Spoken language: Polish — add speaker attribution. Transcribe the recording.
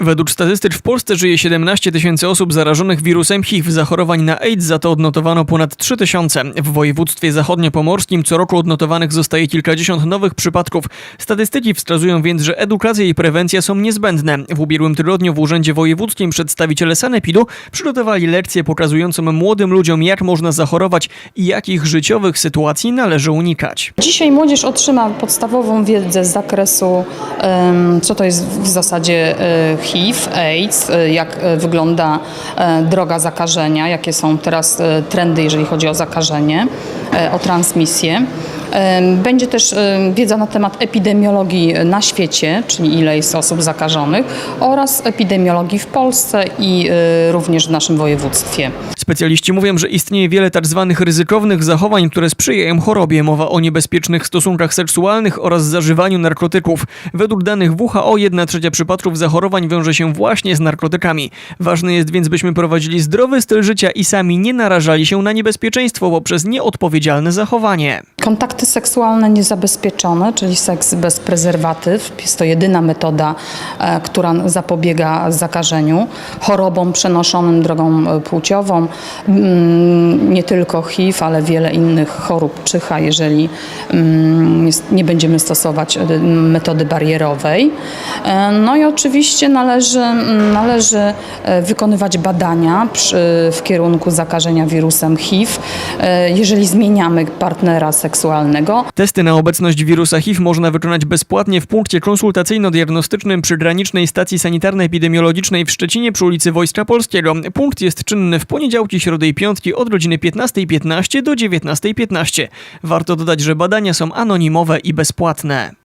Speaker 1: Według statystycz w Polsce żyje 17 tysięcy osób zarażonych wirusem HIV. Zachorowań na AIDS za to odnotowano ponad 3 tysiące. W województwie zachodniopomorskim co roku odnotowanych zostaje kilkadziesiąt nowych przypadków. Statystyki wskazują więc, że edukacja i prewencja są niezbędne. W ubiegłym tygodniu w Urzędzie Wojewódzkim przedstawiciele Sanepidu przygotowali lekcję pokazującą młodym ludziom, jak można zachorować i jakich życiowych sytuacji należy unikać.
Speaker 2: Dzisiaj młodzież otrzyma podstawową wiedzę z zakresu, co to jest w zasadzie e, HIV, AIDS, e, jak e, wygląda e, droga zakażenia, jakie są teraz trendy, jeżeli chodzi o zakażenie, o transmisję. Będzie też wiedza na temat epidemiologii na świecie, czyli ile jest osób zakażonych, oraz epidemiologii w Polsce i e, również w naszym województwie.
Speaker 1: Specjaliści mówią, że istnieje wiele tak zwanych ryzykownych zachowań, które sprzyjają chorobie. Mowa o niebezpiecznych stosunkach seksualnych oraz zażywaniu narkotyków. Według danych WHO 1 trzecia przypadków zachorowań wiąże się właśnie z narkotykami. Ważne jest więc, byśmy prowadzili zdrowy styl życia i sami nie narażali się na niebezpieczeństwo poprzez nieodpowiedzialne zachowanie.
Speaker 2: Kontakty seksualne niezabezpieczone, czyli seks bez prezerwatyw, jest to jedyna metoda, e, która zapobiega zakażeniu, chorobom przenoszonym drogą e, płciową, mm, nie tylko HIV, ale wiele innych chorób czyha, jeżeli mm, nie będziemy stosować e, metody barierowej. No i oczywiście należy, mm, należy wykonywać badania przy, w kierunku zakażenia wirusem HIV, jeżeli zmieniamy partnera seksualnego.
Speaker 1: Testy na obecność wirusa HIV można wykonać bezpłatnie w punkcie konsultacyjno-diagnostycznym przy granicznej stacji sanitarno-epidemiologicznej w Szczecinie przy ulicy Wojska Polskiego. Punkt jest czynny w poniedziałki, środy i piątki od godziny 15.15 do 19.15. Warto dodać, że badania są anonimowe i bezpłatne.